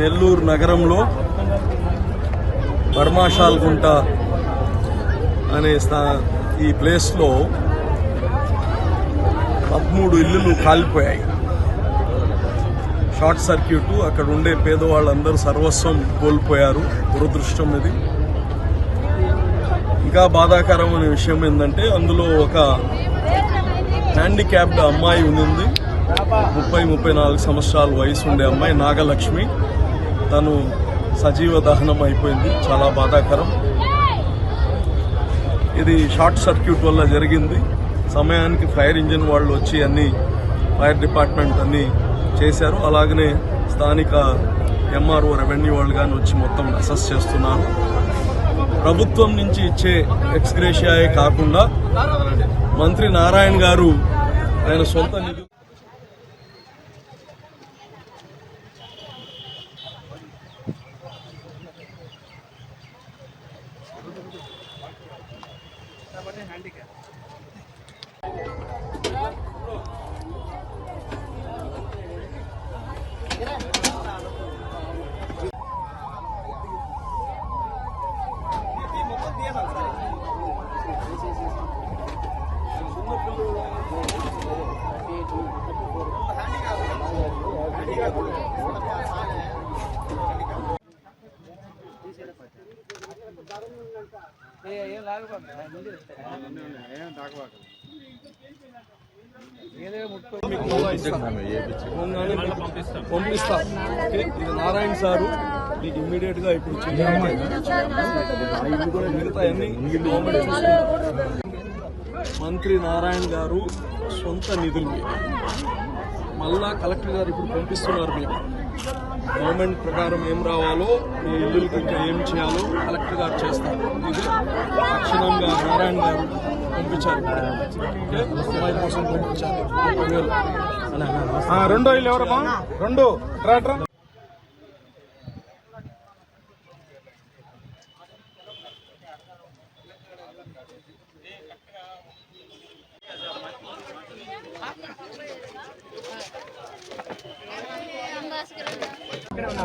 నెల్లూరు నగరంలో బర్మాషాల్ గుంట అనే స్థా ఈ ప్లేస్లో పదమూడు ఇల్లులు కాలిపోయాయి. షార్ట్ సర్క్యూట్ అక్కడ ఉండే పేదవాళ్ళందరూ సర్వస్వం కోల్పోయారు. దురదృష్టం ఇది. ఇంకా బాధాకరమైన విషయం ఏంటంటే అందులో ఒక హ్యాండిక్యాప్డ్ అమ్మాయి ఉంది ముప్పై ముప్పై నాలుగు సంవత్సరాల వయసు ఉండే అమ్మాయి నాగలక్ష్మి. తను సజీవ దహనం అయిపోయింది. చాలా బాధాకరం. ఇది షార్ట్ సర్క్యూట్ వల్ల జరిగింది. సమయానికి ఫైర్ ఇంజిన్ వాళ్ళు వచ్చి అన్ని ఫైర్ డిపార్ట్మెంట్ అన్ని చేశారు. అలాగనే స్థానిక ఎంఆర్ఓ రెవెన్యూ వాళ్ళు కానీ వచ్చి మొత్తం అసెస్ చేస్తున్నారు. ప్రభుత్వం నుంచి ఇచ్చే ఎక్స్గ్రేషియాయే కాకుండా మంత్రి నారాయణ గారు ఆయన సొంత నిధులు ఏం పంపిస్తా? ఇది నారాయణ సారు మీకు ఇమ్మీడియట్గా ఇప్పుడు మిగతా అన్ని గవర్నమెంట్. మంత్రి నారాయణ గారు సొంత నిధులు. మళ్ళా కలెక్టర్ గారు ఇప్పుడు పంపిస్తున్నారు మీకు గవర్నమెంట్ ప్రకారం ఏం రావాలో మీ ఇల్లులకి ఇంకా ఏం చేయాలో కలెక్టర్ గారు చేస్తారు ఇది తక్షణంగా నారాయణ గారు పంపించారు? అమ్మాయి కోసం పంపించారు. రెండో ఇల్లు ఎవరమ్మా రెండు ట్రాక్టర్